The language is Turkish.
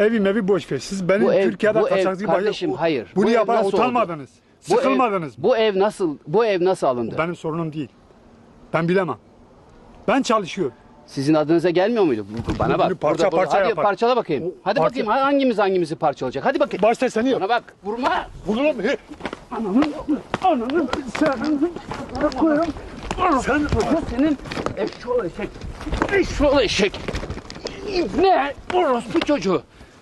Evim evi boş ver. Siz benim Bu ev- Türkiye'de bu ev- kaçaklı kardeşim, hayır. Bunu Bu ev yapan utanmadınız. Bu Sıkılmadınız. ev, bu ev nasıl bu ev nasıl alındı? Benim sorunum değil. Ben bilemem. Ben çalışıyorum. Sizin adınıza gelmiyor muydu? Bana bak. Bunu parça Burada- parça Hadi yapar. parçala bakayım. O Hadi parça- bakayım hangimiz hangimizi parçalayacak. Hadi bakayım. Başta seni yap. Bana bak. Vurma. Vururum. Ananın, ananın, senin, koyarım. Sen, Bu senin eşşoğlu eşek. Eşşoğlu eşek. Ne? Orospu çocuğu.